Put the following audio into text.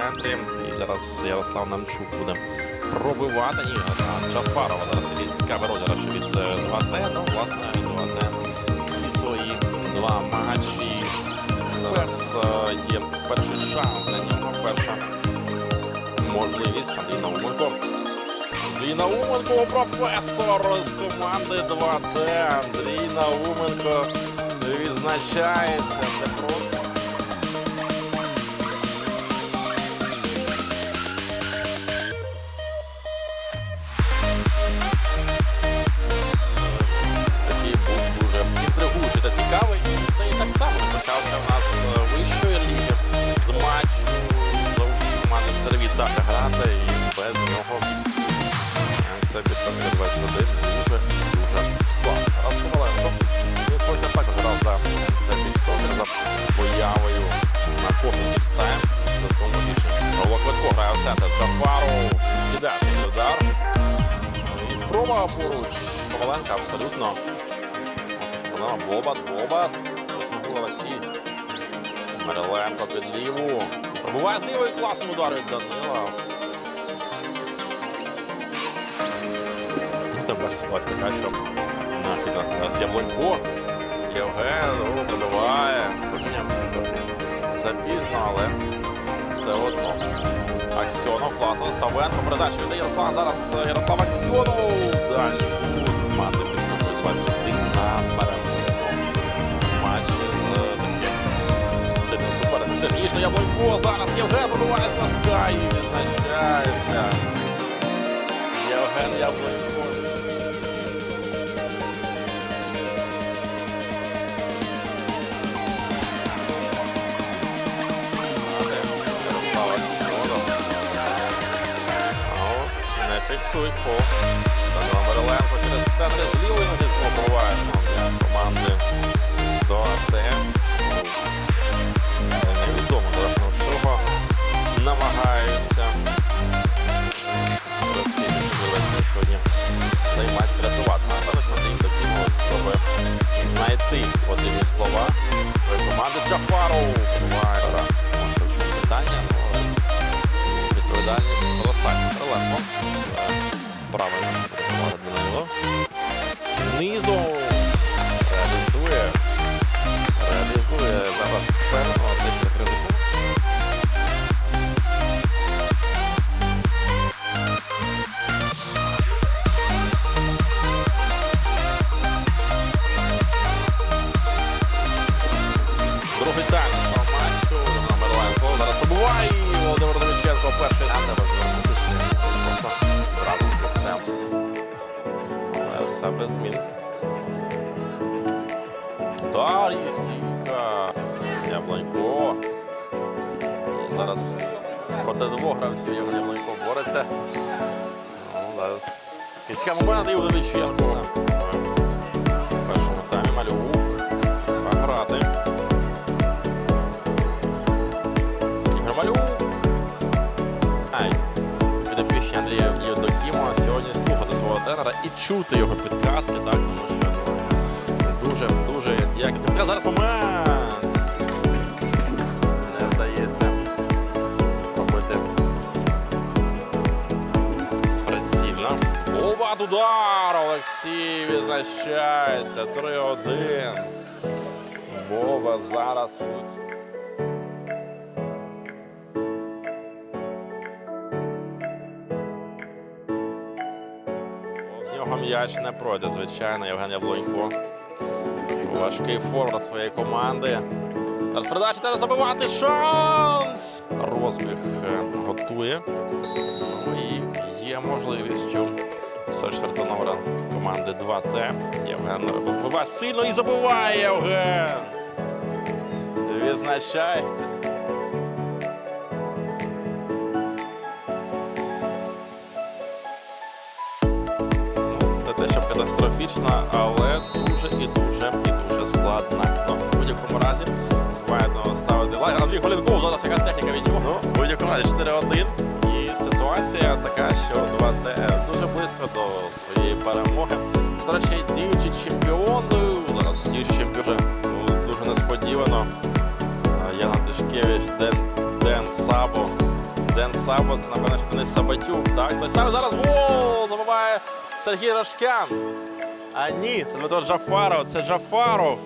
центрі. І зараз Ярослав Намчук буде пробивати. Ні, Джафарова зараз такий цікавий розіграш від е, 2Т. Ну, власне, 2Т всі свої два матчі. Зараз е, є перший шанс для нього. Перша можливість Андрій Науменко. Андрій Науменко, професор з команди 2Т. Андрій Науменко відзначається. Це просто. 21 дуже дуже складно. Тарас Коваленко. Він сьогодні також грав за це Сокер за появою на кожному стаєм. Святому більше. Павло Квитко грає в центр Джафару. Іде удар. І спроба поруч. Коваленка абсолютно. Проблема Бобат, Бобат. Заснув Олексій. Мариленко під ліву. Пробуває з лівої класним ударом Данила. Ситуація така, що на підах. Євген ну, пробиває. Запізно, але все одно. Аксьонов, класно. Савенко, передача віддає Ярослав. Зараз е, Ярослав Аксьонов. Далі тут мати після 21 на перемогу. Матчі з е, таким сильним суперником. Технічно Яблонько. Зараз Євген пробиває з носка і відзначається. Євген Яблонько. Не по. Данила через центр з лівої ноги знову ну, для команди до АТМ. Невідомо, що рахунок чого колосальна. Криленко. Правильно працювали Данило. Низу реалізує. Реалізує зараз певно дещо ризику. Другий тайм матчу. Номер Ленко зараз побуває. Володимир Доміченко перший нам треба Але все без змін. Удар стійка. Яблонько. Зараз проти двох гравців Яблонько бореться. Ну, зараз. І цікаво і Доміченко. Тренера і чути його підказки, так, тому що ну, дуже, дуже якісний підказ. Зараз момент. Не вдається робити прицільно. Голбат удар! Олексій відзначається. 3-1. Боба зараз м'яч не пройде, звичайно, Євген Яблонько. Важкий форвард своєї команди. Передача треба забивати шанс! Розбіг е, готує. Ну і є можливістю 44 номера команди 2Т. Євген вибиває сильно і забиває Євген. Відзначається. Катастрофічно, але дуже і дуже і дуже складно. Ну, в будь-якому разі зваємо ставити лайк. Андрій Голінков, зараз яка техніка від нього. Ну, в будь-якому разі 4-1. І ситуація така, що 2Т дуже близько до своєї перемоги. До речі, діючий чемпіон. Ну, Зараз діючий чемпіон вже дуже несподівано. Яна Тишкевич, Ден, Ден Сабо Ден Сабо, це напевно, що не Сабатюк, так? Той саме зараз гол забиває Сергій Рашкян. А ні, це Джафаров, це Джафаров.